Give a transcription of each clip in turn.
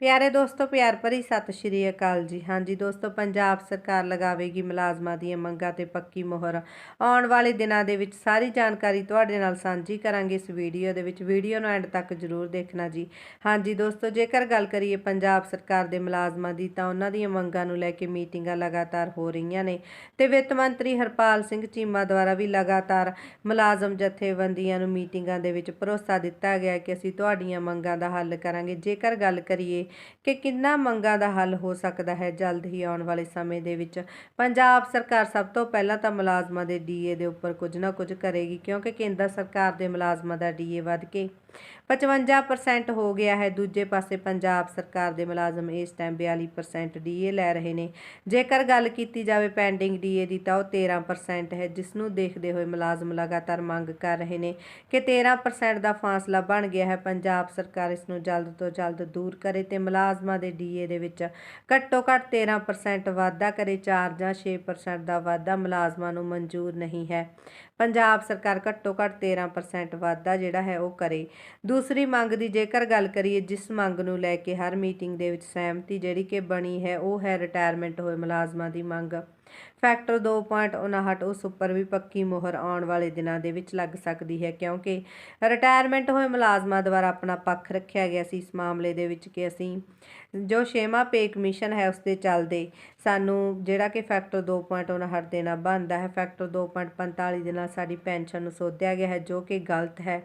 ਪਿਆਰੇ ਦੋਸਤੋ, ਪਿਆਰ ਭਰੀ ਸਤਿ ਸ਼੍ਰੀ ਅਕਾਲ ਜੀ। ਹਾਂਜੀ ਦੋਸਤੋ, ਪੰਜਾਬ ਸਰਕਾਰ ਲਗਾਵੇਗੀ ਮੁਲਾਜ਼ਮਾਂ ਦੀਆਂ ਮੰਗਾਂ ਤੇ ਪੱਕੀ ਮੋਹਰ। ਆਉਣ ਵਾਲੇ ਦਿਨਾਂ ਦੇ ਵਿੱਚ ਸਾਰੀ ਜਾਣਕਾਰੀ ਤੁਹਾਡੇ ਨਾਲ ਸਾਂਝੀ ਕਰਾਂਗੇ ਇਸ ਵੀਡੀਓ ਦੇ ਵਿੱਚ। ਵੀਡੀਓ ਨੂੰ ਐਂਡ ਤੱਕ ਜ਼ਰੂਰ ਦੇਖਣਾ ਜੀ। ਹਾਂਜੀ ਦੋਸਤੋ, ਜੇਕਰ ਗੱਲ ਕਰੀਏ ਪੰਜਾਬ ਸਰਕਾਰ ਦੇ ਮੁਲਾਜ਼ਮਾਂ ਦੀ, ਤਾਂ ਉਹਨਾਂ ਦੀਆਂ ਮੰਗਾਂ ਨੂੰ ਲੈ ਕੇ ਮੀਟਿੰਗਾਂ ਲਗਾਤਾਰ ਹੋ ਰਹੀਆਂ ਨੇ ਤੇ ਵਿੱਤ ਮੰਤਰੀ ਹਰਪਾਲ ਸਿੰਘ ਚੀਮਾ ਦੁਆਰਾ ਵੀ ਲਗਾਤਾਰ ਮੁਲਾਜ਼ਮ ਜਥੇਬੰਦੀਆਂ ਨੂੰ ਮੀਟਿੰਗਾਂ ਦੇ ਵਿੱਚ ਭਰੋਸਾ ਦਿੱਤਾ ਗਿਆ ਕਿ ਅਸੀਂ ਤੁਹਾਡੀਆਂ ਮੰਗਾਂ ਦਾ ਹੱਲ ਕਰਾਂਗੇ। ਜੇਕਰ ਗੱਲ ਕਰੀਏ ਕਿ ਕਿੰਨਾ ਮੰਗਾਂ ਦਾ ਹੱਲ ਹੋ ਸਕਦਾ ਹੈ ਜਲਦ ਹੀ ਆਉਣ ਵਾਲੇ ਸਮੇਂ ਦੇ ਵਿੱਚ। ਪੰਜਾਬ ਸਰਕਾਰ ਸਭ ਤੋਂ ਪਹਿਲਾਂ ਤਾਂ ਮੁਲਾਜ਼ਮਾਂ ਦੇ ਡੀਏ ਦੇ ਉੱਪਰ ਕੁਝ ਨਾ ਕੁਝ ਕਰੇਗੀ ਕਿਉਂਕਿ ਕੇਂਦਰ ਸਰਕਾਰ ਦੇ ਮੁਲਾਜ਼ਮਾਂ ਦਾ ਡੀਏ ਵੱਧ ਕੇ 55% ਹੋ ਗਿਆ ਹੈ। ਦੂਜੇ ਪਾਸੇ ਪੰਜਾਬ ਸਰਕਾਰ ਦੇ ਮੁਲਾਜ਼ਮ ਇਸ ਟਾਈਮ 42% ਡੀਏ ਲੈ ਰਹੇ ਨੇ। ਜੇਕਰ ਗੱਲ ਕੀਤੀ ਜਾਵੇ ਪੈਂਡਿੰਗ ਡੀਏ ਦੀ ਤਾਂ ਉਹ 13% ਹੈ ਜਿਸ ਨੂੰ ਦੇਖਦੇ ਹੋਏ ਮੁਲਾਜ਼ਮ ਲਗਾਤਾਰ ਮੰਗ ਕਰ ਰਹੇ ਨੇ ਕਿ 13% ਦਾ ਫਾਸਲਾ ਬਣ ਗਿਆ ਹੈ। ਪੰਜਾਬ ਸਰਕਾਰ ਇਸ ਨੂੰ ਜਲਦ ਤੋਂ ਜਲਦ ਦੂਰ ਕਰੇ ਤੇ ਮੁਲਾਜ਼ਮਾਂ ਦੇ ਡੀਏ ਦੇ ਵਿੱਚ ਘੱਟੋ ਘੱਟ 13% ਵਾਧਾ ਕਰੇ। 4 ਜਾਂ 6% ਦਾ ਵਾਧਾ ਮੁਲਾਜ਼ਮਾਂ ਨੂੰ ਮਨਜ਼ੂਰ ਨਹੀਂ ਹੈ। ਪੰਜਾਬ ਸਰਕਾਰ ਘੱਟੋ ਘੱਟ 13% ਵਾਧਾ ਜਿਹੜਾ ਹੈ ਉਹ ਕਰੇ। ਦੂਸਰੀ ਮੰਗ ਦੀ ਜੇਕਰ ਗੱਲ ਕਰੀਏ, ਜਿਸ ਮੰਗ ਨੂੰ ਲੈ ਕੇ ਹਰ ਮੀਟਿੰਗ ਦੇ ਵਿੱਚ ਸਹਿਮਤੀ ਜਿਹੜੀ ਕਿ ਬਣੀ ਹੈ, ਉਹ ਹੈ ਰਿਟਾਇਰਮੈਂਟ ਹੋਏ ਮੁਲਾਜ਼ਮਾਂ ਦੀ ਮੰਗ। ਫੈਕਟਰ 2.59 ਉਸ ਉੱਪਰ ਵੀ ਪੱਕੀ ਮੋਹਰ ਆਉਣ ਵਾਲੇ ਦਿਨਾਂ ਦੇ ਵਿੱਚ ਲੱਗ ਸਕਦੀ ਹੈ, ਕਿਉਂਕਿ ਰਿਟਾਇਰਮੈਂਟ ਹੋਏ ਮੁਲਾਜ਼ਮਾਂ ਦੁਆਰਾ ਆਪਣਾ ਪੱਖ ਰੱਖਿਆ ਗਿਆ ਸੀ ਇਸ ਮਾਮਲੇ ਦੇ ਵਿੱਚ ਕਿ ਅਸੀਂ ਜੋ ਛੇਵਾਂ ਪੇ ਕਮਿਸ਼ਨ ਹੈ ਉਸ ਤੇ ਚੱਲਦੇ ਸਾਨੂੰ ਜਿਹੜਾ ਕਿ ਫੈਕਟਰ 2.59 ਦੇਣਾ ਬਣਦਾ ਹੈ, ਫੈਕਟਰ 2.45 ਦੇ ਨਾਲ ਸਾਡੀ ਪੈਨਸ਼ਨ ਨੂੰ ਸੋਧਿਆ ਗਿਆ ਹੈ, ਜੋ ਕਿ ਗਲਤ ਹੈ।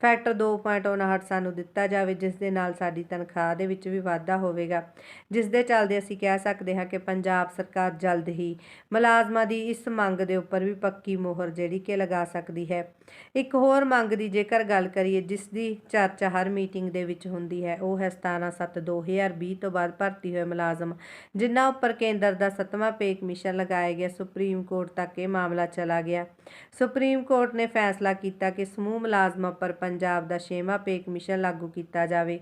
ਫੈਕਟਰ 2.59 ਸਾਨੂੰ ਦਿੱਤਾ ਜਾਵੇ, ਜਿਸ ਦੇ ਨਾਲ ਸਾਡੀ ਤਨਖਾਹ ਦੇ ਵਿੱਚ ਵੀ ਵਾਧਾ ਹੋਵੇਗਾ। ਜਿਸ ਦੇ ਚੱਲਦੇ ਅਸੀਂ ਕਹਿ ਸਕਦੇ ਹਾਂ ਕਿ ਪੰਜਾਬ ਸਰਕਾਰ ਜਲਦ ਹੀ ਮੁਲਾਜ਼ਮਾਂ ਦੀ ਇਸ ਮੰਗ ਦੇ ਉੱਪਰ ਵੀ ਪੱਕੀ ਮੋਹਰ ਜਿਹੜੀ ਕਿ ਲਗਾ ਸਕਦੀ ਹੈ। ਇੱਕ ਹੋਰ ਮੰਗ ਦੀ ਜੇਕਰ ਗੱਲ ਕਰੀਏ, ਜਿਸ ਦੀ ਚਰਚਾ ਹਰ ਮੀਟਿੰਗ ਦੇ ਵਿੱਚ ਹੁੰਦੀ ਹੈ, ਉਹ ਹੈ 17/7/2020 ਤੋਂ ਬਾਅਦ ਭਰਤੀ ਹੋਏ ਮੁਲਾਜ਼ਮ, ਜਿਨ੍ਹਾਂ ਉੱਪਰ ਕੇਂਦਰ ਦਾ ਸੱਤਵਾਂ ਪੇ ਕਮਿਸ਼ਨ ਲਗਾਇਆ ਗਿਆ। ਸੁਪਰੀਮ ਕੋਰਟ ਤੱਕ ਇਹ ਮਾਮਲਾ ਚਲਾ ਗਿਆ। ਸੁਪਰੀਮ ਕੋਰਟ ਨੇ ਫੈਸਲਾ ਕੀਤਾ ਕਿ ਸਮੂਹ ਮੁਲਾਜ਼ਮਾਂ ਪਰ ਪੰਜਾਬ ਦਾ ਛੇਵਾਂ ਪੇ ਕਮਿਸ਼ਨ ਲਾਗੂ ਕੀਤਾ ਜਾਵੇ।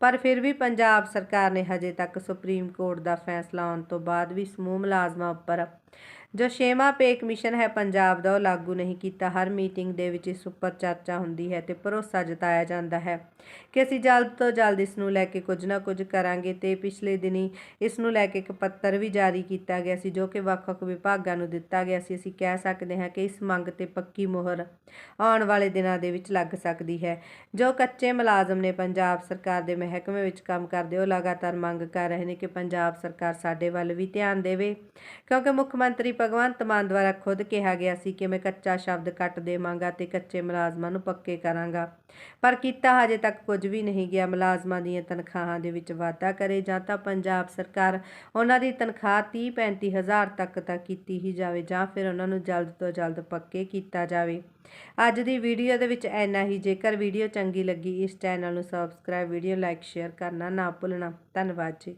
ਪਰ ਫਿਰ ਵੀ ਪੰਜਾਬ ਸਰਕਾਰ ਨੇ ਹਜੇ ਤੱਕ ਸੁਪਰੀਮ ਕੋਰਟ ਦਾ ਫੈਸਲਾ ਆਉਣ ਤੋਂ ਬਾਅਦ ਵੀ ਸਮੂਹ ਮੁਲਾਜ਼ਮਾਂ ਉੱਪਰ up ਜੋ ਛੇਵਾਂ ਪੇ ਕਮਿਸ਼ਨ ਹੈ ਪੰਜਾਬ ਦਾ, ਉਹ ਲਾਗੂ ਨਹੀਂ ਕੀਤਾ। ਹਰ ਮੀਟਿੰਗ ਦੇ ਵਿੱਚ ਇਸ ਉੱਪਰ ਚਰਚਾ ਹੁੰਦੀ ਹੈ ਤੇ ਭਰੋਸਾ ਜਤਾਇਆ ਜਾਂਦਾ ਹੈ ਕਿ ਅਸੀਂ ਜਲਦ ਤੋਂ ਜਲਦ ਇਸ ਨੂੰ ਲੈ ਕੇ ਕੁਝ ਨਾ ਕੁਝ ਕਰਾਂਗੇ ਤੇ ਪਿਛਲੇ ਦਿਨੀ ਇਸ ਨੂੰ ਲੈ ਕੇ ਇੱਕ ਪੱਤਰ ਵੀ ਜਾਰੀ ਕੀਤਾ ਗਿਆ ਸੀ, ਜੋ ਕਿ ਵੱਖ-ਵੱਖ ਵਿਭਾਗਾਂ ਨੂੰ ਦਿੱਤਾ ਗਿਆ ਸੀ। ਅਸੀਂ ਕਹਿ ਸਕਦੇ ਹਾਂ ਕਿ ਇਸ ਮੰਗ ਤੇ ਪੱਕੀ ਮੋਹਰ ਆਉਣ ਵਾਲੇ ਦਿਨਾਂ ਦੇ ਵਿੱਚ ਲੱਗ ਸਕਦੀ ਹੈ। ਜੋ ਕੱਚੇ ਮੁਲਾਜ਼ਮ ਨੇ ਪੰਜਾਬ ਸਰਕਾਰ ਦੇ ਮਹਿਕਮੇ ਵਿੱਚ ਕੰਮ ਕਰਦੇ, ਉਹ ਲਗਾਤਾਰ ਮੰਗ ਕਰ ਰਹੇ ਨੇ ਕਿ ਪੰਜਾਬ ਸਰਕਾਰ ਸਾਡੇ ਵੱਲ ਵੀ ਧਿਆਨ ਦੇਵੇ, ਕਿਉਂਕਿ ਮੁੱਖ ਮੰਤਰੀ ਭਗਵੰਤ ਮਾਨ ਦੁਆਰਾ ਖੁਦ ਕਿਹਾ ਗਿਆ ਸੀ ਕਿ ਮੈਂ ਕੱਚਾ ਸ਼ਬਦ ਕੱਟ ਦੇਵਾਂਗਾ ਤੇ ਕੱਚੇ ਮੁਲਾਜ਼ਮਾਂ ਨੂੰ ਪੱਕੇ ਕਰਾਂਗਾ। ਪਰ ਕੀਤਾ ਹਜੇ ਤੱਕ ਕੁਝ ਵੀ ਨਹੀਂ ਗਿਆ। ਮੁਲਾਜ਼ਮਾਂ ਦੀਆਂ ਤਨਖਾਹਾਂ ਦੇ ਵਿੱਚ ਵਾਧਾ ਕਰੇ ਜਾਂ ਤਾਂ ਪੰਜਾਬ ਸਰਕਾਰ ਉਹਨਾਂ ਦੀ ਤਨਖਾਹ 30 35 ਹਜ਼ਾਰ ਤੱਕ ਤਾਂ ਕੀਤੀ ਹੀ ਜਾਵੇ ਜਾਂ ਫਿਰ ਉਹਨਾਂ ਨੂੰ ਜਲਦ ਤੋਂ ਜਲਦ ਪੱਕੇ ਕੀਤਾ ਜਾਵੇ। ਅੱਜ ਦੀ ਵੀਡੀਓ ਦੇ ਵਿੱਚ ਇੰਨਾ ਹੀ। ਜੇਕਰ ਵੀਡੀਓ ਚੰਗੀ ਲੱਗੀ ਇਸ ਚੈਨਲ ਨੂੰ ਸਬਸਕ੍ਰਾਈਬ ਵੀਡੀਓ ਲਾਈਕ ਸ਼ੇਅਰ ਕਰਨਾ ਨਾ ਭੁੱਲਣਾ। ਧੰਨਵਾਦ ਜੀ।